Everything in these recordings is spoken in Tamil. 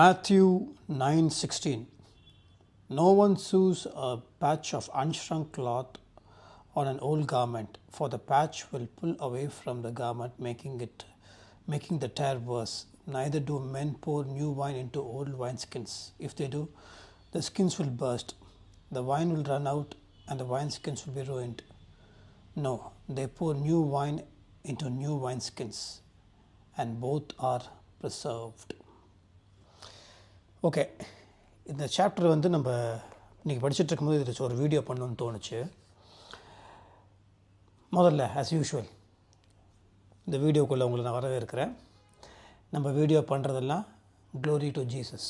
Matthew 9:16 No one sews a patch of unshrunk cloth on an old garment for the patch will pull away from the garment making it making the tear worse. Neither do men pour new wine into old wineskins. If they do the skins will burst. The wine will run out and the wineskins will be ruined. No they pour new wine into new wineskins and both are preserved okay இந்த சாப்டர் வந்து நம்ம இன்றைக்கி படிச்சுட்டு இருக்கும்போது இதில் ஒரு வீடியோ பண்ணணும்னு தோணுச்சு. முதல்ல ஆஸ் யூஷுவல் இந்த வீடியோக்குள்ளே உங்களை நான் வரவேற்கிறேன். நம்ம வீடியோ பண்ணுறதெல்லாம் க்ளோரி டு ஜீசஸ்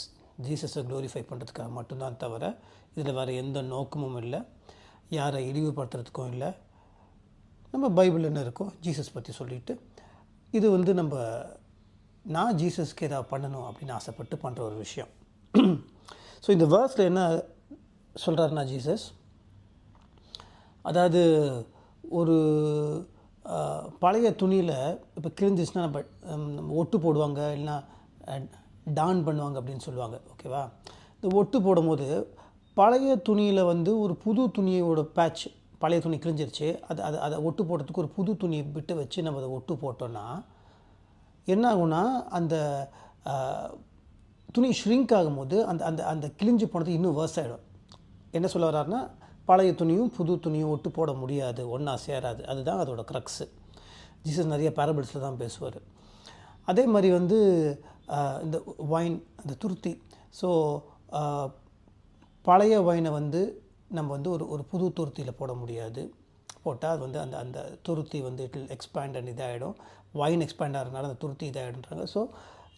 ஜீசஸை க்ளோரிஃபை பண்ணுறதுக்காக மட்டும்தான் தவிர இதில் வேறு எந்த நோக்கமும் இல்லை. யாரை இழிவுபடுத்துறதுக்கும் இல்லை. நம்ம பைபிள் என்ன இருக்கோ ஜீசஸ் பற்றி சொல்லிவிட்டு இது வந்து நம்ம நான் ஜீசஸ்க்கு ஏதாவது பண்ணணும் அப்படின்னு ஆசைப்பட்டு பண்ணுற ஒரு விஷயம். ஸோ இந்த வேர்ஸில் என்ன சொல்கிறாருன்னா ஜீசஸ்? அதாவது ஒரு பழைய துணியில் இப்போ கிழிஞ்சிச்சுன்னா நம்ம நம்ம ஒட்டு போடுவாங்க இல்லைன்னா டான் பண்ணுவாங்க அப்படின்னு சொல்லுவாங்க ஓகேவா இந்த ஒட்டு போடும்போது பழைய துணியில் வந்து ஒரு புது துணியோட பேட்ச் பழைய துணி கிழிஞ்சிருச்சு அது அதை அதை ஒட்டு போடுறதுக்கு ஒரு புது துணியை விட்டு வச்சு நம்ம அதை ஒட்டு போட்டோன்னா என்ன ஆகும்னா அந்த துணி ஷ்ரிங்க் ஆகும்போது அந்த அந்த அந்த கிழிஞ்சு போனது இன்னும் வேர்ஸ் ஆகிடும் என்ன சொல்ல வர்றாருன்னா பழைய துணியும் புது துணியும் ஒட்டு போட முடியாது ஒன்றா சேராது. அதுதான் அதோட க்ரக்ஸு ஜீசஸ் நிறைய பேரபிள்ஸில் தான் பேசுவார். அதே மாதிரி வந்து இந்த ஒயின் அந்த துருத்தி. ஸோ பழைய ஒயினை வந்து நம்ம வந்து ஒரு ஒரு புது துருத்தியில் போட முடியாது. போட்டால் அது வந்து அந்த அந்த துருத்தி வந்து இட் வில் எக்ஸ்பேண்ட் அண்ட் இதாகிடும் வைன் எக்ஸ்பேண்ட் ஆகிறதுனால அந்த துருத்தி இதாகிடுன்றாங்க ஸோ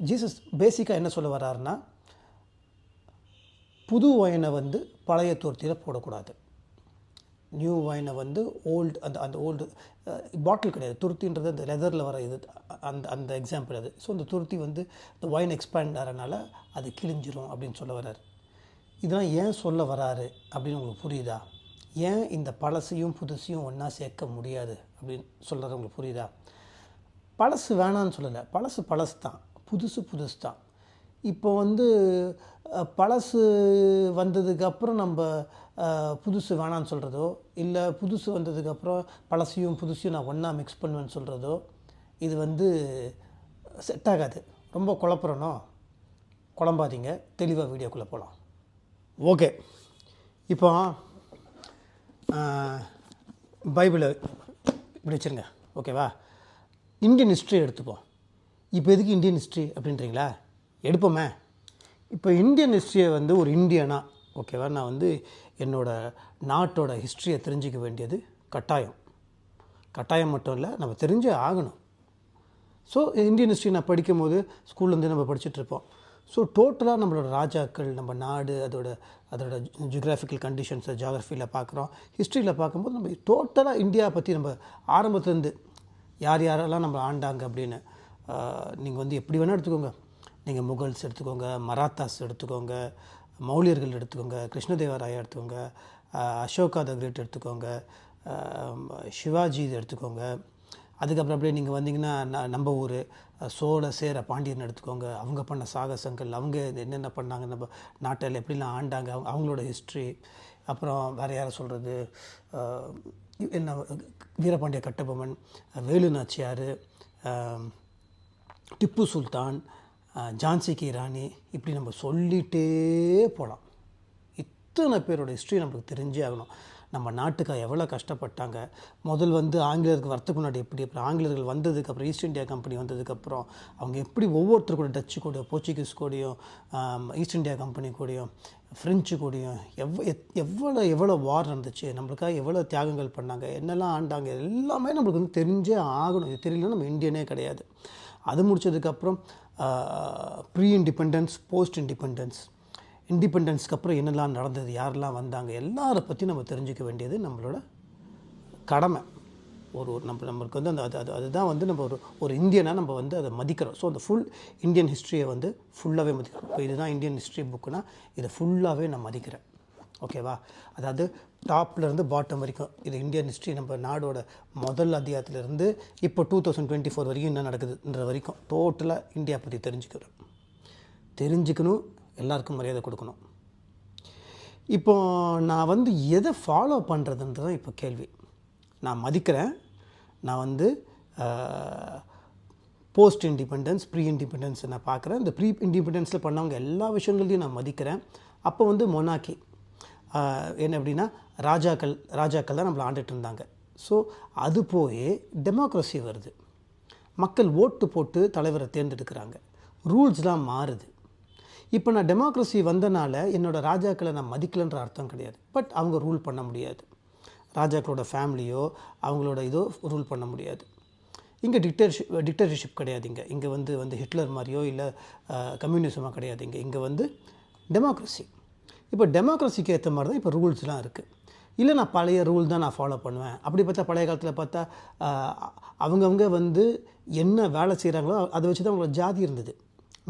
ஜீசஸ் பேசிக்காக என்ன சொல்ல வர்றாருன்னா புது வைனை வந்து பழைய துருத்தியில் போடக்கூடாது. நியூ வைனை வந்து ஓல்டு அந்த அந்த ஓல்டு பாட்டில் கிடையாது. துருத்தின்றது அந்த லெதரில் வர இது அந்த அந்த எக்ஸாம்பிள் அது. ஸோ அந்த துருத்தி வந்து இந்த ஒயின் எக்ஸ்பேண்ட் ஆகிறனால அது கிழிஞ்சிரும் அப்படின்னு சொல்ல வர்றாரு. இதெல்லாம் ஏன் சொல்ல வராரு அப்படின்னு உங்களுக்கு புரியுதா? ஏன் இந்த பழசையும் புதுசையும் ஒன்றா சேர்க்க முடியாது அப்படின்னு சொல்கிறது உங்களுக்கு புரியுதா? பழசு வேணான்னு சொல்லலை. பழசு பழசு தான் புதுசு புதுசு தான் இப்போ வந்து பழசு வந்ததுக்கப்புறம் நம்ம புதுசு வேணான்னு சொல்கிறதோ இல்லை புதுசு வந்ததுக்கப்புறம் பழசையும் புதுசையும் நான் ஒன்றா மிக்ஸ் பண்ணுவேன்னு சொல்கிறதோ இது வந்து செட் ஆகாது. ரொம்ப குழப்புறனோ குழம்பாதீங்க. தெளிவாக வீடியோக்குள்ளே போகலாம் ஓகே. இப்போ பைபிளை இப்படி வச்சுருங்க. ஓகேவா? இந்தியன் ஹிஸ்ட்ரி எடுத்துப்போம். இப்போ எதுக்கு இந்தியன் ஹிஸ்ட்ரி அப்படின்றீங்களா? எடுப்போமே. இப்போ இந்தியன் ஹிஸ்ட்ரியை வந்து ஒரு இந்தியனாக ஓகேவா? நான் வந்து என்னோட நாட்டோட ஹிஸ்ட்ரியை தெரிஞ்சிக்க வேண்டியது கட்டாயம். கட்டாயம் மட்டும் இல்லை நம்ம தெரிஞ்சே ஆகணும். ஸோ இந்தியன் ஹிஸ்ட்ரி நான் படிக்கும்போது ஸ்கூல்லேருந்து நம்ம படிச்சுட்ருப்போம் ஸோ டோட்டலாக நம்மளோட ராஜாக்கள் நம்ம நாடு அதோட அதோட ஜியோகிராஃபிக்கல் கண்டிஷன்ஸை ஜாகிரஃபியில் பார்க்குறோம் ஹிஸ்ட்ரியில் பார்க்கும்போது நம்ம டோட்டலாக இந்தியா பற்றி நம்ம ஆரம்பத்துலேருந்து யார் யாரெல்லாம் நம்ம ஆண்டாங்க அப்படின்னு நீங்கள் வந்து எப்படி வேணால் எடுத்துக்கோங்க. நீங்கள் முகல்ஸ் எடுத்துக்கோங்க மராத்தாஸ் எடுத்துக்கோங்க மௌலியர்கள் எடுத்துக்கோங்க கிருஷ்ணதேவராயா எடுத்துக்கோங்க அசோகா த கிரேட் எடுத்துக்கோங்க சிவாஜி இது எடுத்துக்கோங்க. அதுக்கப்புறம் அப்படியே நீங்கள் வந்தீங்கன்னா ந- நம்ம ஊர் சோழ சேர பாண்டியன் எடுத்துக்கோங்க. அவங்க பண்ண சாகசங்கள் அவங்க என்னென்ன பண்ணாங்க நம்ம நாட்டில் எப்படிலாம் ஆண்டாங்க அவங்க அவங்களோட ஹிஸ்ட்ரி அப்புறம் வேறு யாரை சொல்கிறது என்ன வீரபாண்டிய கட்டபொம்மன் வேலு நாச்சியார் டிப்பு சுல்தான் ஜான்சி கி ராணி இப்படி நம்ம சொல்லிகிட்டே போகலாம் இத்தனை பேரோட ஹிஸ்ட்ரி நம்மளுக்கு தெரிஞ்சே ஆகணும். நம்ம நாட்டுக்காக எவ்வளோ கஷ்டப்பட்டாங்க. முதல் வந்து ஆங்கிலேயருக்கு வரத்துக்கு முன்னாடி எப்படி அப்புறம் ஆங்கிலேயர்கள் வந்ததுக்கப்புறம் ஈஸ்ட் இந்தியா கம்பெனி வந்ததுக்கப்புறம் அவங்க எப்படி ஒவ்வொருத்தர் கூட டச்சு கூடயும் போர்ச்சுகீஸ் கூடயும் ஈஸ்ட் இந்தியா கம்பெனி கூடயும் ஃப்ரெஞ்சு கூடயும் எவ் எத்- எவ்வளோ எவ்வளோ வார் நடந்துச்சு நம்மளுக்காக எவ்வளோ தியாகங்கள் பண்ணாங்க என்னெல்லாம் ஆண்டாங்க எல்லாமே நம்மளுக்கு வந்து தெரிஞ்சே ஆகணும். இது தெரியலன்னா நம்ம இந்தியனே கிடையாது. அது முடித்ததுக்கப்புறம் ப்ரீ இண்டிபெண்டன்ஸ் போஸ்ட் இண்டிபெண்டன்ஸ் இண்டிபெண்டன்ஸ்க்கு அப்புறம் என்னெல்லாம் நடந்தது யாரெல்லாம் வந்தாங்க எல்லாரை பற்றி நம்ம தெரிஞ்சுக்க வேண்டியது நம்மளோட கடமை. ஒரு ஒரு நம்ம நம்மளுக்கு வந்து அந்த அது அது அதுதான் வந்து நம்ம ஒரு ஒரு இந்தியனாக நம்ம வந்து அதை மதிக்கிறோம். ஸோ அந்த ஃபுல் இந்தியன் ஹிஸ்ட்ரியை வந்து ஃபுல்லாகவே மதிக்கிறோம். இப்போ இதுதான் இந்தியன் ஹிஸ்ட்ரி புக்குனா இதை ஃபுல்லாகவே நான் மதிக்கிறேன். ஓகேவா அதாவது டாப்லேருந்து பாட்டம் வரைக்கும் இது இந்தியன் ஹிஸ்ட்ரி நம்ம நாடோட முதல் அத்தியாயத்திலேருந்து இப்போ டூ தௌசண்ட் டுவெண்ட்டி ஃபோர் வரைக்கும் என்ன நடக்குதுன்ற வரைக்கும் டோட்டலாக இந்தியா பற்றி தெரிஞ்சுக்கிறோம் தெரிஞ்சுக்கணும். எல்லாருக்கும் மரியாதை கொடுக்கணும். இப்போ நான் வந்து எதை ஃபாலோ பண்ணுறதுன்றது தான் இப்போ கேள்வி. நான் மதிக்கிறேன். நான் வந்து போஸ்ட் இண்டிபெண்டன்ஸ் ப்ரீ இண்டிபெண்டன்ஸ் நான் பார்க்குறேன். இந்த ப்ரீ இண்டிபெண்டன்ஸில் பண்ணவங்க எல்லா விஷயங்களையும் நான் மதிக்கிறேன். அப்போ வந்து மொனாக்கி என்ன அப்படின்னா ராஜாக்கள் ராஜாக்கள் தான் நம்மளை ஆண்டுட்டு இருந்தாங்க. ஸோ அது போய் டெமோக்ரஸி வருது. மக்கள் ஓட்டு போட்டு தலைவரை தேர்ந்தெடுக்கிறாங்க. ரூல்ஸ்லாம் மாறுது. இப்போ நான் டெமோக்ரஸி வந்தனால என்னோடய ராஜாக்களை நான் மதிக்கலைன்ற அர்த்தம் கிடையாது. பட் அவங்க ரூல் பண்ண முடியாது. ராஜாக்களோட ஃபேமிலியோ அவங்களோட இதோ ரூல் பண்ண முடியாது. இங்கே டிக்டர்ஷிப் டிக்டர்ஷிப் கிடையாது இங்கே. இங்கே வந்து வந்து ஹிட்லர் மாதிரியோ இல்லை கம்யூனிசமாக கிடையாது இங்கே. இங்கே வந்து டெமோக்ரஸி இப்போ டெமோக்ரஸிக்கு ஏற்ற மாதிரி தான் இப்போ ரூல்ஸ்லாம் இருக்குது இல்லை நான் பழைய ரூல் தான் நான் ஃபாலோ பண்ணுவேன். அப்படி பார்த்தா பழைய காலத்தில் பார்த்தா அவங்கவுங்க வந்து என்ன வேலை செய்கிறாங்களோ அதை வச்சு தான் அவங்களோட ஜாதி இருந்தது.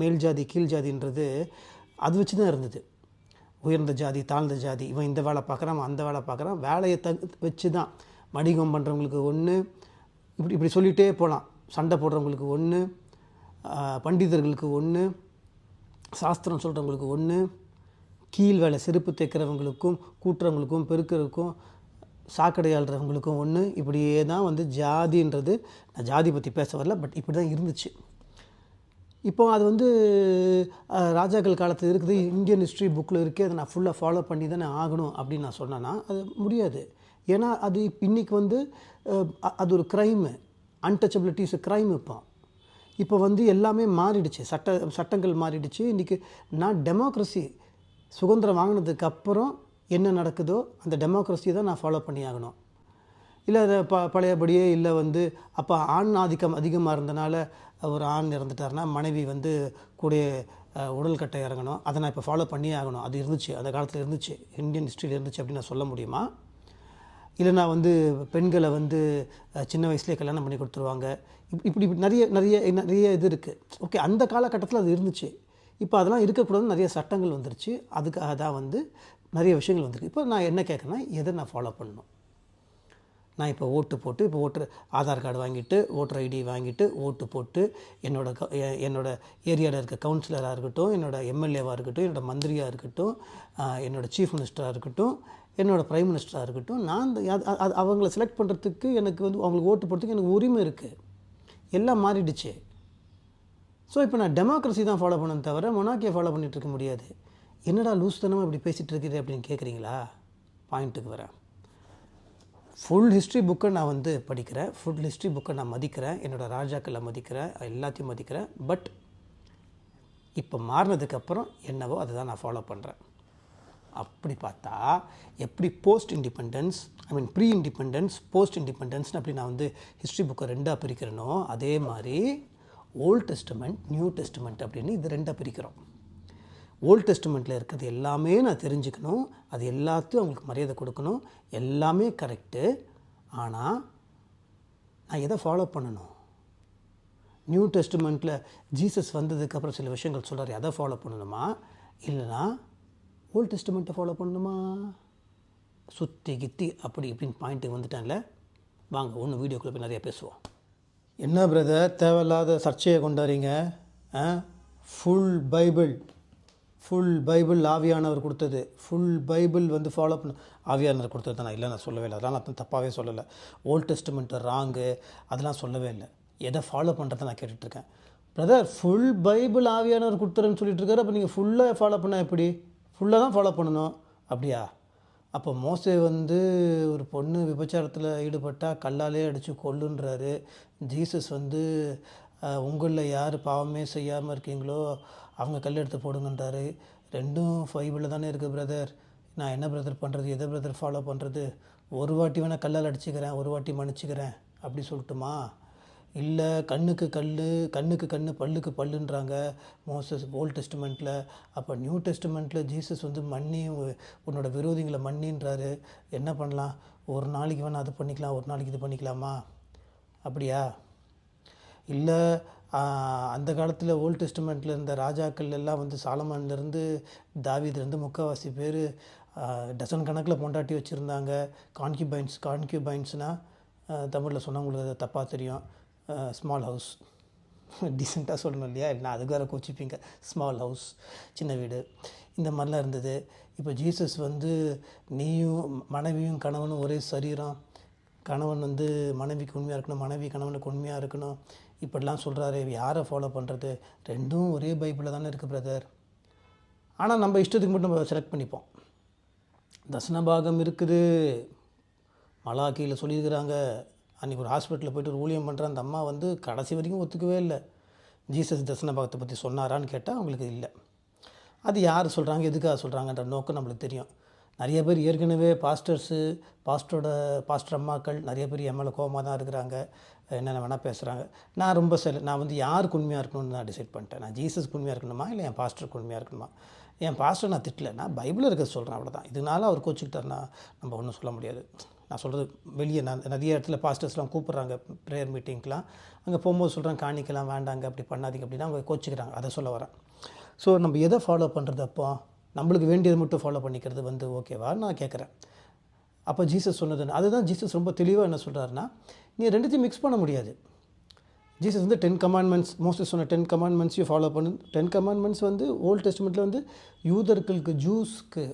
மேல் ஜாதி கீழ் ஜாதின்றது அது வச்சு தான் இருந்தது. உயர்ந்த ஜாதி தாழ்ந்த ஜாதி இவன் இந்த வேலை பார்க்குறான் அந்த வேலை பார்க்குறான் வேலையை த வச்சு தான் வணிகம் பண்ணுறவங்களுக்கு ஒன்று இப்படி இப்படி சொல்லிகிட்டே போகலாம் சண்டை போடுறவங்களுக்கு ஒன்று பண்டிதர்களுக்கு ஒன்று சாஸ்திரம் சொல்கிறவங்களுக்கு ஒன்று கீழ் வேலை செருப்பு தைக்கிறவங்களுக்கும் கூட்டுறவங்களுக்கும் பெருக்கிறவங்களுக்கும் சாக்கடை ஆள்றவங்களுக்கும் ஒன்று இப்படியே தான் வந்து ஜாதின்றது. நான் ஜாதி பற்றி பேச வரல பட் இப்படி தான் இருந்துச்சு. இப்போ அது வந்து ராஜாக்கள் காலத்தில் இருக்குது இந்தியன் ஹிஸ்ட்ரி புக்கில் இருக்கே அதை நான் ஃபுல்லாக ஃபாலோ பண்ணி தானே ஆகணும் அப்படின்னு நான் சொன்னேன்னா அது முடியாது. ஏன்னா அது இப்ப இன்னைக்கு வந்து அது ஒரு க்ரைமு அன்டச்சபிலிட்டிஸ் க்ரைம் இப்போ. இப்போ வந்து எல்லாமே மாறிடுச்சு சட்ட சட்டங்கள் மாறிடுச்சு. இன்றைக்கி நான் டெமோக்ரஸி சுதந்திரம் வாங்கினதுக்கு அப்புறம் என்ன நடக்குதோ அந்த டெமோக்ரஸியை தான் நான் ஃபாலோ பண்ணி ஆகணும் இல்லை ப பழையபடியே இல்லை வந்து அப்போ ஆண் ஆதிக்கம் அதிகமாக இருந்தனால ஒரு ஆண் இறந்துட்டாருன்னா மனைவி வந்து கூட உடல் கட்டை இறங்கணும். அதை நான் இப்போ ஃபாலோ பண்ணியே ஆகணும். அது இருந்துச்சு. அந்த காலத்தில் இருந்துச்சு. இந்தியன் ஹிஸ்ட்ரியில் இருந்துச்சு அப்படின்னு நான் சொல்ல முடியுமா? இல்லை நான் வந்து பெண்களை வந்து சின்ன வயசுலேயே கல்யாணம் பண்ணி கொடுத்துருவாங்க. இப் இப்படி இப்படி நிறைய நிறைய நிறைய இது இருக்குது ஓகே அந்த காலகட்டத்தில் அது இருந்துச்சு. இப்போ அதெல்லாம் இருக்கக்கூடாதுன்னு நிறைய சட்டங்கள் வந்துருச்சு. அதுக்காக தான் வந்து நிறைய விஷயங்கள் வந்துருக்கு. இப்போ நான் என்ன கேட்குறேன்னா எதை நான் ஃபாலோ பண்ணணும்? நான் இப்போ ஓட்டு போட்டு இப்போ ஓட்டர் ஆதார் கார்டு வாங்கிட்டு ஓட்டர் ஐடி வாங்கிட்டு ஓட்டு போட்டு என்னோட க- எ- ஏரியாவில் இருக்க கவுன்சிலராக இருக்கட்டும் என்னோட எம்எல்ஏவாக இருக்கட்டும் என்னோட மந்திரியாக இருக்கட்டும் என்னோடய என்னோட சீஃப் மினிஸ்டராக இருக்கட்டும் என்னோடய ப்ரைம் மினிஸ்டராக இருக்கட்டும் நான் அது- அவங்கள செலக்ட் பண்ணுறதுக்கு எனக்கு வந்து அவங்களுக்கு ஓட்டு போடுறதுக்கு எனக்கு உரிமை இருக்குது எல்லாம் மாறிடுச்சு. ஸோ இப்போ நான் டெமோக்ரஸி தான் ஃபாலோ பண்ணணும் தவிர மொனாக்கியை ஃபாலோ பண்ணிகிட்டு இருக்க முடியாது. என்னடா லூஸ் தனமாக இப்படி பேசிகிட்டு இருக்கிறது அப்படின்னு கேட்குறீங்களா பாயிண்ட்டுக்கு வரேன். ஃபுல் ஹிஸ்ட்ரி புக்கை நான் வந்து படிக்கிறேன். ஃபுல் ஹிஸ்ட்ரி புக்கை நான் மதிக்கிறேன். என்னோட ராஜாக்களை மதிக்கிறேன். எல்லாத்தையும் மதிக்கிறேன். பட் இப்போ மாறினதுக்கப்புறம் என்னவோ அதை தான் நான் ஃபாலோ பண்ணுறேன் அப்படி பார்த்தா எப்படி post independence I mean pre independence post இண்டிபெண்டன்ஸ்னு அப்படி நான் வந்து ஹிஸ்ட்ரி புக்கை ரெண்டாக பிரிக்கிறேனோ அதே மாதிரி ஓல்டு டெஸ்டமெண்ட் நியூ டெஸ்டமெண்ட் அப்படின்னு இது ரெண்டாக பிரிக்கிறோம். ஓல்ட் டெஸ்ட்மெண்ட்டில் இருக்கிறது எல்லாமே நான் தெரிஞ்சுக்கணும். அது எல்லாத்தையும் அவங்களுக்கு மரியாதை கொடுக்கணும். எல்லாமே கரெக்டு ஆனால் நான் எதை ஃபாலோ பண்ணணும்? நியூ டெஸ்ட்மெண்ட்டில் ஜீசஸ் வந்ததுக்கப்புறம் சில விஷயங்கள் சொல்கிறார் அதை ஃபாலோ பண்ணணுமா? இல்லைனா ஓல்ட் டெஸ்ட்மெண்ட்டை ஃபாலோ பண்ணணுமா? சுற்றி கித்தி அப்படி இப்படின்னு பாயிண்ட்டுக்கு வந்துட்டேன்ல. வாங்க ஒன்று வீடியோக்குள்ளே போய் நிறைய பேசுவோம். என்ன பிரதர் தேவையில்லாத சர்ச்சையை கொண்டாடுறீங்க ஃபுல் பைபிள் ஃபுல் பைபிள் ஆவியானவர் கொடுத்தது. ஃபுல் பைபிள் வந்து ஃபாலோ பண்ண ஆவியானவர் கொடுத்தது நான் இல்லை நான் சொல்லவே இல்லை. அதெல்லாம் நான் தப்பாகவே சொல்லலை. ஓல்ட் டெஸ்ட்மெண்ட்டு ராங்கு அதெல்லாம் சொல்லவே இல்லை. எதை ஃபாலோ பண்ணுறதை நான் கேட்டுட்ருக்கேன். பிரதர் ஃபுல் பைபிள் ஆவியானவர் கொடுத்துறேன்னு சொல்லிட்டு இருக்காரு அப்போ நீங்கள் ஃபுல்லாக ஃபாலோ பண்ணால் எப்படி? ஃபுல்லாக தான் ஃபாலோ பண்ணணும். அப்படியா? அப்போ மோசே வந்து ஒரு பொண்ணு விபச்சாரத்தில் ஈடுபட்டால் கல்லாலே அடித்து கொல்லுன்றாரு. ஜீசஸ் வந்து உங்களில் யார் பாவமே செய்யாமல் இருக்கீங்களோ அவங்க கல் எடுத்து போடுங்கன்றாரு. ரெண்டும் ஃபைபிளில் தானே இருக்குது பிரதர் நான் என்ன பிரதர் பண்ணுறது எதை பிரதர் ஃபாலோ பண்ணுறது ஒரு வாட்டி வேணால் கல்லால் அடிச்சுக்கிறேன் ஒரு வாட்டி மன்னிச்சுக்கிறேன் அப்படி சொல்லட்டுமா? இல்லை கண்ணுக்கு கல் கண்ணுக்கு கண் பல்லுக்கு பல்லுன்றாங்க. மோசஸ் ஓல்ட் டெஸ்ட்மெண்ட்டில் அப்போ நியூ டெஸ்ட்மெண்ட்டில் ஜீசஸ் வந்து மன்னி உன்னோட விரோதிகளை மன்னின்றாரு. என்ன பண்ணலாம்? ஒரு நாளைக்கு வேணால் அது பண்ணிக்கலாம் ஒரு நாளைக்கு இது பண்ணிக்கலாமா? அப்படியா? இல்லை அந்த காலத்தில் ஓல்ட் டெஸ்டமெண்ட்டில் இருந்த ராஜாக்கள் எல்லாம் வந்து சாலமான்லேருந்து தாவீதுலேருந்து முக்கால்வாசி பேர் டசன் கணக்கில் பொண்டாட்டி வச்சுருந்தாங்க. கான்கியூபைன்ஸ் கான்கியூபைன்ஸ்னால் தமிழில் சொன்னால் உங்களுக்கு தப்பாக தெரியும். ஸ்மால் ஹவுஸ் டீசெண்டாக சொல்லணும் இல்லையா? என்ன அதுக்கு வேறு கோச்சிப்பீங்க. ஸ்மால் ஹவுஸ் சின்ன வீடு. இந்த மாதிரிலாம் இருந்தது. இப்போ ஜீசஸ் வந்து நீயும் மனைவியும் கணவனும் ஒரே சரீரம். கணவன் வந்து மனைவிக்கு உண்மையாக இருக்கணும் மனைவி கணவனுக்கு உண்மையாக இருக்கணும். இப்படிலாம் சொல்கிறாரு யாரை ஃபாலோ பண்ணுறது ரெண்டும் ஒரே பைபிளில் தானே இருக்குது பிரதர் ஆனால் நம்ம இஷ்டத்துக்கு மட்டும் நம்ம செலக்ட் பண்ணிப்போம். தசனபாகம் இருக்குது. மலாக்கியில் சொல்லியிருக்கிறாங்க. அன்றைக்கி ஒரு ஹாஸ்பிட்டலில் போயிட்டு ஒரு ஊழியம் பண்ணுற அந்த அம்மா வந்து கடைசி வரைக்கும் ஒத்துக்கவே இல்லை. ஜீசஸ் தசனபாகத்தை பற்றி சொன்னாரான்னு கேட்டால் அவங்களுக்கு இல்லை. அது யார் சொல்கிறாங்க எதுக்காக சொல்கிறாங்கன்ற நோக்கம் நம்மளுக்கு தெரியும். நிறைய பேர் ஏற்கனவே பாஸ்டர்ஸு பாஸ்டரோட பாஸ்டர் அம்மாக்கள் நிறைய பேர் எம்எல்ஏ கோமாக தான் இருக்கிறாங்க. என்னென்ன வேணால் பேசுகிறாங்க நான் ரொம்ப செல் நான் வந்து யாருக்கு உண்மையாக இருக்கணும்னு நான் டிசைட் பண்ணிட்டேன். நான் ஜீசஸ்க்கு உண்மையாக இருக்கணுமா? இல்லை என் பாஸ்டருக்கு உண்மையாக இருக்கணுமா? என் பாஸ்டர் நான் திட்டல. நான் பைபிளில் இருக்க சொல்கிறேன் அவ்வளோதான் இதனால அவர் கோச்சிக்கிட்டாருன்னா நம்ம ஒன்றும் சொல்ல முடியாது. நான் சொல்கிறது வெளியே நான் நிறைய இடத்துல பாஸ்டர்ஸ்லாம் கூப்பிட்றாங்க. ப்ரேயர் மீட்டிங்க்கெலாம் அங்கே போகும்போது சொல்கிறேன் காணிக்கலாம் வேண்டாங்க அப்படி பண்ணாதீங்க அப்படின்னா அவங்க கோச்சிக்கிறாங்க. அதை சொல்ல வரேன். ஸோ நம்ம எதை ஃபாலோ பண்ணுறது அப்போ? நம்மளுக்கு வேண்டியது மட்டும் ஃபாலோ பண்ணிக்கிறது வந்து ஓகேவா? நான் கேட்குறேன். அப்போ ஜீசஸ் சொன்னதுன்னு அதுதான் ஜீசஸ் ரொம்ப தெளிவாக என்ன சொல்கிறாருன்னா நீ ரெண்டுத்தையும் மிக்ஸ் பண்ண முடியாது. ஜீசஸ் வந்து டென் கமாண்ட்மெண்ட்ஸ் மோஸ்ட்லி சொன்ன டென் கமாண்ட்மெண்ட்ஸையும் ஃபாலோ பண்ணு. டென் கமாண்ட்மெண்ட்ஸ் வந்து ஓல்ட் டெஸ்ட்மெண்ட்டில் வந்து யூதர்களுக்கு ஜூஸ்க்கு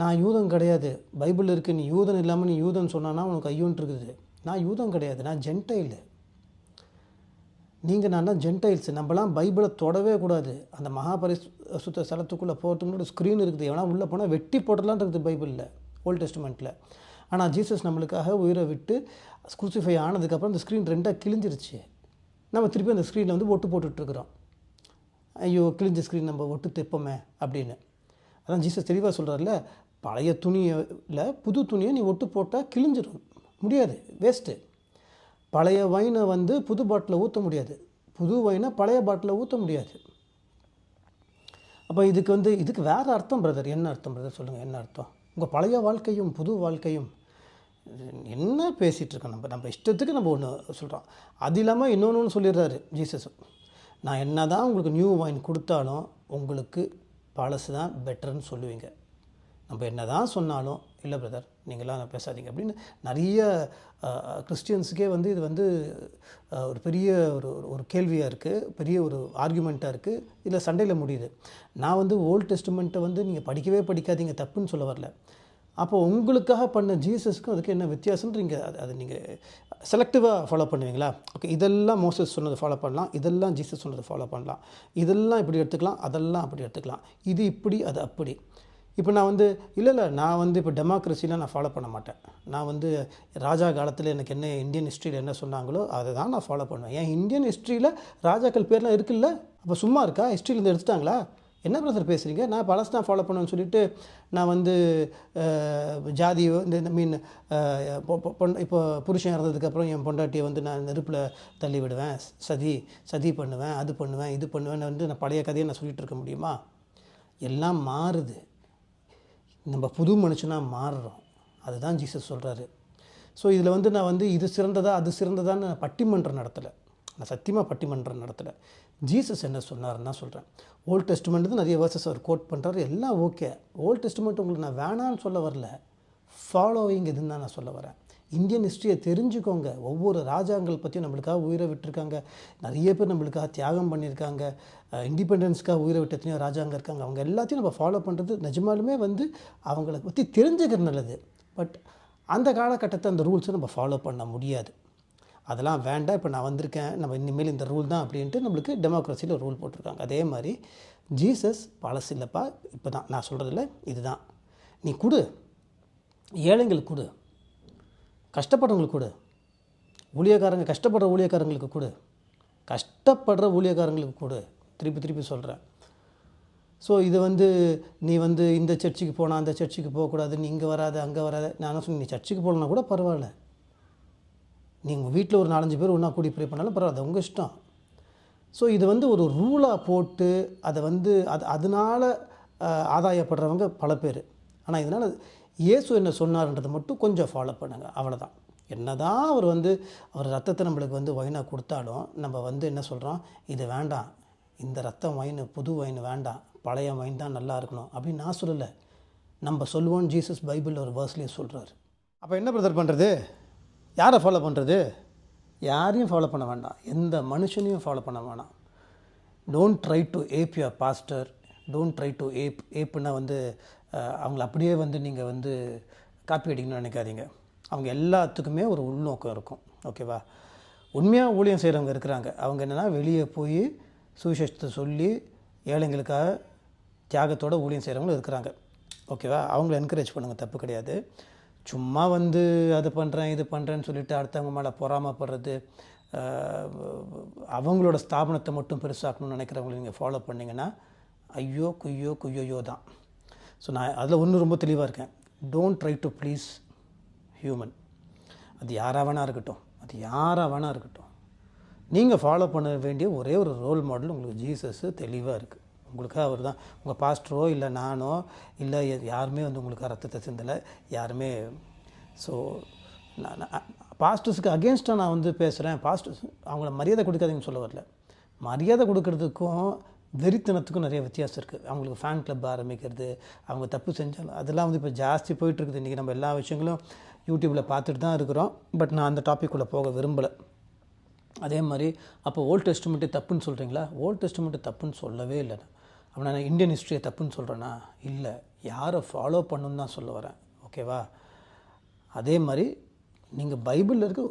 நான் யூதன் கிடையாது. பைபிள் இருக்குது நீ யூதன் இல்லாமல் நீ யூதன் சொன்னான்னா உனக்கு ஐயோன்ட்டு இருக்குது. நான் யூதன் கிடையாது நான் ஜென்டைலு. நீங்கள் நான் ஜென்டைல்ஸ். நம்மலாம் பைபிளை தொடவே கூடாது. அந்த மகாபரிசுத்த ஸ்தலத்துக்குள்ளே போகிறதுக்கு முன்னாடி ஸ்க்ரீன் இருக்குது. எவனா உள்ளே போனால் வெட்டி போடலான் இருக்குது பைபிளில் ஓல்ட் டெஸ்ட்மெண்ட்டில் ஆனால் ஜீசஸ் நம்மளுக்காக உயிரை விட்டு ஸ்க்ரூசிஃபை ஆனதுக்கப்புறம் அந்த ஸ்க்ரீன் ரெண்டாக கிழிஞ்சிருச்சு. நம்ம திருப்பி அந்த ஸ்க்ரீனில் வந்து ஒட்டு போட்டுட்ருக்குறோம். ஐயோ கிழிஞ்ச ஸ்க்ரீன் நம்ம ஒட்டு தைப்போமே அப்படின்னு. அதான் ஜீசஸ் தெளிவாக சொல்கிறார்ல பழைய துணியில் புது துணியை நீ ஒட்டு போட்டால் கிழிஞ்சிடும் முடியாது வேஸ்ட்டு பழைய வைனை வந்து புது பாட்டில் ஊற்ற முடியாது. புது வைனை பழைய பாட்டில் ஊற்ற முடியாது. அப்போ இதுக்கு வந்து இதுக்கு வேறு அர்த்தம் பிரதர் என்ன அர்த்தம் பிரதர் சொல்லுங்கள் என்ன அர்த்தம்? உங்கள் பழைய வாழ்க்கையும் புது வாழ்க்கையும் என்ன பேசிகிட்டு இருக்கோம் நம்ம? நம்ம இஷ்டத்துக்கு நம்ம ஒன்று சொல்கிறோம் அது இல்லாமல் இன்னொன்று சொல்லிடுறாரு ஜீசஸ். நான் என்ன தான் உங்களுக்கு நியூ வைன் கொடுத்தாலும் உங்களுக்கு பழசு தான் பெட்டர்னு சொல்லுவீங்க. நம்ம என்ன தான் சொன்னாலும் இல்லை பிரதர் நீங்களாம் பேசாதீங்க. அப்படின்னு நிறைய கிறிஸ்டியன்ஸுக்கே வந்து இது வந்து ஒரு பெரிய ஒரு ஒரு- கேள்வியாக இருக்குது பெரிய ஒரு ஆர்குமெண்ட்டாக இருக்குது இதில் சண்டையில் முடியுது. நான் வந்து ஓல்டு டெஸ்ட்மெண்ட்டை வந்து நீங்கள் படிக்கவே படிக்காதீங்க தப்புன்னு சொல்ல வரல. அப்போ உங்களுக்காக பண்ண ஜீசஸ்க்கும் அதுக்கு என்ன வித்தியாசம்ன்றீங்க அது அது நீங்கள் செலக்டிவாக ஃபாலோ பண்ணுவீங்களா? ஓகே இதெல்லாம் மோசஸ் சொன்னது ஃபாலோ பண்ணலாம். இதெல்லாம் ஜீசஸ் சொன்னது ஃபாலோ பண்ணலாம். இதெல்லாம் இப்படி எடுத்துக்கலாம். அதெல்லாம் அப்படி எடுத்துக்கலாம். இது இப்படி அது அப்படி. இப்போ நான் வந்து இல்லை இல்லை நான் வந்து இப்போ டெமோக்ரஸிலாம் நான் ஃபாலோ பண்ண மாட்டேன். நான் வந்து ராஜா காலத்தில் எனக்கு என்ன இந்தியன் ஹிஸ்ட்ரியில் என்ன சொன்னாங்களோ அதை தான் நான் ஃபாலோ பண்ணுவேன். ஏன் இந்தியன் ஹிஸ்ட்ரியில் ராஜாக்கள் பேர்லாம் இருக்குல்ல? அப்போ சும்மா இருக்கா? ஹிஸ்ட்ரியிலேருந்து எடுத்துட்டாங்களா? என்ன பிரதர் பேசுகிறீங்க நான் பழசு தான் ஃபாலோ பண்ணுவேன்னு சொல்லிட்டு நான் வந்து ஜாதி இந்த மீன் இப்போ புருஷன் இறந்ததுக்கப்புறம் என் பொண்டாட்டியை வந்து நான் நெருப்பில் தள்ளி விடுவேன். சதி சதி பண்ணுவேன் அது பண்ணுவேன் இது பண்ணுவேன் வந்து நான் பழைய கதையை நான் சொல்லிகிட்டு இருக்க முடியுமா? எல்லாம் மாறுது. நம்ம புது மனுஷனாக மாறுறோம். அதுதான் ஜீசஸ் சொல்கிறாரு ஸோ இதில் வந்து நான் வந்து இது சிறந்ததா அது சிறந்ததான்னு நான் பட்டிமன்றம் நடத்தலை. நான் சத்தியமாக பட்டிமன்றம் நடத்தலை. ஜீசஸ் என்ன சொன்னார்ன்னு தான் சொல்கிறேன் ஓல்ட் டெஸ்ட்மெண்ட் நிறைய வேர்சஸ் அவர் கோட் பண்ணுறாரு எல்லாம் ஓகே ஓல்ட் டெஸ்ட்மெண்ட் உங்களுக்கு நான் வேணான்னு சொல்ல வரல. ஃபாலோவிங் இதுன்னு தான் நான் சொல்ல வரேன். இந்தியன் ஹிஸ்ட்ரியை தெரிஞ்சுக்கோங்க. ஒவ்வொரு ராஜாங்கள் பற்றியும் நம்மளுக்காக உயிரை விட்டுருக்காங்க. நிறைய பேர் நம்மளுக்காக தியாகம் பண்ணியிருக்காங்க. இண்டிபெண்டன்ஸ்க்காக உயிரை விட்ட எத்தனையோ ராஜாங்க இருக்காங்க. அவங்க எல்லாத்தையும் நம்ம ஃபாலோ பண்ணுறது நிஜமாலுமே வந்து அவங்கள பற்றி தெரிஞ்சுக்கிறது நல்லது. பட் அந்த காலகட்டத்தை அந்த ரூல்ஸை நம்ம ஃபாலோ பண்ண முடியாது. அதெல்லாம் வேண்டாம் இப்போ நான் வந்திருக்கேன் நம்ம இனிமேல் இந்த ரூல் தான் அப்படின்ட்டு நம்மளுக்கு டெமோக்ரஸியில் ரூல் போட்டிருக்காங்க. அதே மாதிரி ஜீசஸ் பழசு இல்லைப்பா இப்போ தான் நான் சொல்கிறதில்ல இதுதான். நீ கொடு ஏழைங்களுக்கு கொடு கஷ்டப்படுறவங்களுக்கு கொடு ஊழியக்காரங்க கஷ்டப்படுற ஊழியக்காரங்களுக்கு கொடு கஷ்டப்படுற ஊழியக்காரங்களுக்கு கொடு. திருப்பி திருப்பி சொல்கிறேன் ஸோ இது வந்து நீ வந்து இந்த சர்ச்சுக்கு போனால் அந்த சர்ச்சுக்கு போகக்கூடாது நீ இங்கே வராது அங்கே வராது நான் சொன்னேன் நீ சர்ச்சுக்கு போகலன்னா கூட பரவாயில்ல. நீங்கள் வீட்டில் ஒரு நாலஞ்சு பேர் ஒன்றா கூடி ப்ரே பண்ணாலும் பரவாயில்ல உங்கள் இஷ்டம். ஸோ இது வந்து ஒரு ரூலாக போட்டு அதை வந்து அது அதனால் ஆதாயப்படுறவங்க பல பேர். ஆனால் இதனால் இயேசு என்ன சொன்னார்ன்றதை மட்டும் கொஞ்சம் ஃபாலோ பண்ணுங்கள் அவ்வளோதான் என்னதான் அவர் வந்து அவர் ரத்தத்தை நம்மளுக்கு வந்து ஒயினாக கொடுத்தாலும் நம்ம வந்து என்ன சொல்கிறோம் இது வேண்டாம். இந்த ரத்தம் ஒயின் புது ஒயின் வேண்டாம். பழைய ஒயின் தான் நல்லா இருக்கணும். அப்படின்னு நான் சொல்லலை. நம்ம சொல்லுவோம் ஜீசஸ் பைபிளில் ஒரு வேர்ஸ்லேயே சொல்கிறார் அப்போ என்ன பிரதர் பண்ணுறது யாரை ஃபாலோ பண்ணுறது யாரையும் ஃபாலோ பண்ண வேண்டாம். எந்த மனுஷனையும் ஃபாலோ பண்ண வேணாம். Don't try to ape your pastor don't try to ape ஏப்புன்னா வந்து அவங்கள அப்படியே வந்து நீங்கள் வந்து காப்பி அடிக்கணும்னு நினைக்காதீங்க. அவங்க எல்லாத்துக்குமே ஒரு உள்நோக்கம் இருக்கும். ஓகேவா உண்மையாக ஊழியம் செய்கிறவங்க இருக்கிறாங்க. அவங்க என்னென்னா வெளியே போய் சுவிசேஷத்தை சொல்லி ஏழைங்களுக்காக தியாகத்தோடு ஊழியம் செய்கிறவங்களும் இருக்கிறாங்க. ஓகேவா அவங்கள என்கரேஜ் பண்ணுங்கள் தப்பு கிடையாது. சும்மா வந்து அது பண்ணுறேன் இது பண்ணுறேன்னு சொல்லிட்டு அடுத்தவங்க மேலே பொறாமப்படுறது அவங்களோட ஸ்தாபனத்தை மட்டும் பெருசாக்கணும்னு நினைக்கிறவங்களை நீங்கள் ஃபாலோ பண்ணிங்கன்னா ஐயோ குய்யோ குய்யோயோ தான். ஸோ நான் அதில் ஒன்று ரொம்ப தெளிவாக இருக்கேன். Don't try to please human அது யாராக வேணா இருக்கட்டும். அது யாராக வேணா இருக்கட்டும். நீங்கள் ஃபாலோ பண்ண வேண்டிய ஒரே ஒரு ரோல் மாடல் உங்களுக்கு ஜீசஸ் தெளிவாக இருக்குது உங்களுக்காக அவர் தான் உங்கள் பாஸ்டரோ இல்லை நானோ இல்லை யாருமே வந்து உங்களுக்கு ரத்தத்தை சிந்தலை. யாருமே ஸோ நான் பாஸ்டர்ஸுக்கு அகேன்ஸ்டாக நான் வந்து பேசுகிறேன் பாஸ்டர்ஸ் அவங்கள மரியாதை கொடுக்காதீங்கன்னு சொல்ல வரல. மரியாதை கொடுக்கறதுக்கும் வெறித்தனத்துக்கும் நிறைய வித்தியாசம் இருக்குது அவங்களுக்கு ஃபேன் கிளப் ஆரம்பிக்கிறது அவங்க தப்பு செஞ்சாலும் அதெல்லாம் வந்து இப்போ ஜாஸ்தி போயிட்டுருக்குது. இன்றைக்கி நம்ம எல்லா விஷயங்களும் யூடியூப்பில் பார்த்துட்டு தான் இருக்கிறோம். பட் நான் அந்த டாபிக் உள்ள போக விரும்பலை. அதே மாதிரி அப்போ ஓல்ட் டெஸ்ட்மெண்ட்டு தப்புன்னு சொல்கிறீங்களா ஓல்ட் டெஸ்ட்மெண்ட்டு தப்புன்னு சொல்லவே இல்லை. அப்போ நான் இந்தியன் ஹிஸ்ட்ரியை தப்புன்னு சொல்கிறேன்னா இல்லை யாரை ஃபாலோ பண்ணுன்னு தான் சொல்ல வரேன். ஓகேவா அதே மாதிரி நீங்கள் பைபிளில் இருக்க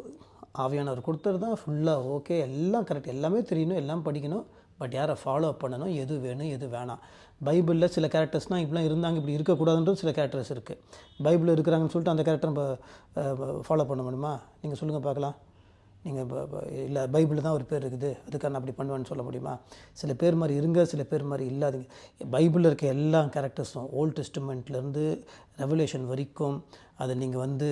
ஆவியானவர் கொடுத்தது தான் ஃபுல்லாக ஓகே எல்லாம் கரெக்ட் எல்லாமே தெரியணும் எல்லாம் படிக்கணும். பட் யாரை ஃபாலோ பண்ணணும்? எது வேணும் எது வேணாம். பைபிளில் சில கேரக்டர்ஸ்னால் இப்படிலாம் இருந்தாங்க இப்படி இருக்கக்கூடாதுன்றது சில கேரக்டர்ஸ் இருக்குது பைபிளில் இருக்கிறாங்கன்னு சொல்லிட்டு அந்த கேரக்டர் நம்ம ஃபாலோ பண்ண முடியுமா? நீங்கள் சொல்லுங்கள் பார்க்கலாம். நீங்கள் இல்லை பைபிளில் தான் ஒரு பேர் இருக்குது. அதுக்காக நான் அப்படி பண்ணுவேன்னு சொல்ல முடியுமா? சில பேர் மாதிரி இருங்க சில பேர் மாதிரி இல்லாதீங்க. பைபிளில் இருக்க எல்லா கேரக்டர்ஸும் ஓல்ட் டெஸ்ட்மெண்ட்லேருந்து ரெவலேஷன் வரைக்கும் அது நீங்கள் வந்து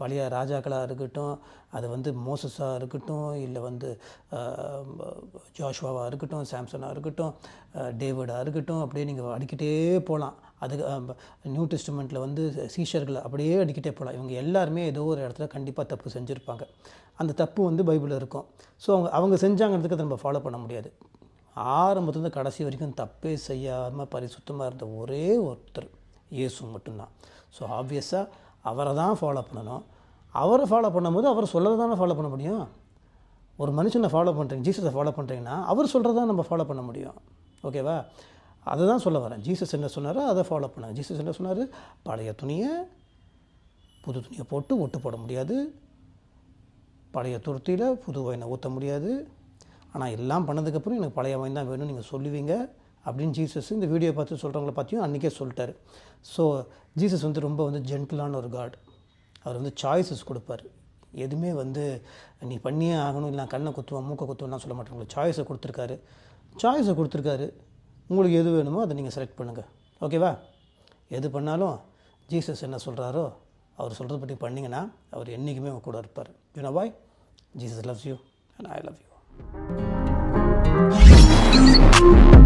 பழைய ராஜாக்களாக இருக்கட்டும் அது வந்து மோசஸாக இருக்கட்டும் இல்லை வந்து ஜாஷுவாவாக இருக்கட்டும் சாம்சனாக இருக்கட்டும் டேவிடாக இருக்கட்டும் அப்படியே நீங்கள் அடிக்கிட்டே போகலாம் அது நியூ டெஸ்ட்மெண்ட்டில் வந்து சீஷர்களை அப்படியே அடிக்கிட்டே போகலாம் இவங்க எல்லாருமே ஏதோ ஒரு இடத்துல கண்டிப்பாக தப்பு செஞ்சுருப்பாங்க. அந்த தப்பு வந்து பைபிளில் இருக்கும். ஸோ அவங்க அவங்க செஞ்சாங்கிறதுக்கு அதை நம்ம ஃபாலோ பண்ண முடியாது. ஆரம்பத்துலேருந்து கடைசி வரைக்கும் தப்பே செய்யாமல் பரிசுத்தமாக இருந்த ஒரே ஒருத்தர் இயேசு மட்டும்தான். ஸோ ஆப்வியஸாக அவரை தான் ஃபாலோ பண்ணணும். அவரை ஃபாலோ பண்ணும்போது அவர் சொல்லதை தானே ஃபாலோ பண்ண முடியும்? ஒரு மனுஷனை ஃபாலோ பண்ணுறீங்க ஜீசஸை ஃபாலோ பண்ணுறீங்கன்னா அவர் சொல்கிறத நம்ம ஃபாலோ பண்ண முடியும். ஓகேவா அதை தான் சொல்ல வரேன். ஜீசஸ் என்ன சொன்னாரோ அதை ஃபாலோ பண்ண ஜீசஸ் என்ன சொன்னார்? பழைய துணியை புது துணியை போட்டு ஒட்டு போட முடியாது. பழைய துருத்தியில் புது வைனை ஊற்ற முடியாது. ஆனால் எல்லாம் பண்ணதுக்கப்புறம் எனக்கு பழைய வைன் தான் வேணும்னு நீங்கள் சொல்லுவீங்க அப்படின்னு ஜீசஸ் இந்த வீடியோ பார்த்து சொல்கிறவங்கள பற்றியும் அன்றைக்கே சொல்லிட்டார். ஸோ ஜீசஸ் வந்து ரொம்ப வந்து ஜென்டிலான ஒரு காட். அவர் வந்து சாய்ஸஸ் கொடுப்பார். எதுவுமே வந்து நீ பண்ணியே ஆகணும் இல்லை கண்ணை குத்துவேன் மூக்கை குத்துவேன்லாம் சொல்ல மாட்டேன் உங்களுக்கு சாய்ஸை கொடுத்துருக்காரு. சாய்ஸை கொடுத்துருக்காரு. உங்களுக்கு எது வேணுமோ அதை நீங்கள் செலக்ட் பண்ணுங்கள் ஓகேவா எது பண்ணாலும் ஜீசஸ் என்ன சொல்கிறாரோ அவர் சொல்கிறத பற்றி பண்ணிங்கன்னா அவர் என்றைக்குமே உங்கள் கூட இருப்பார். You know why? Jesus loves you and I love you.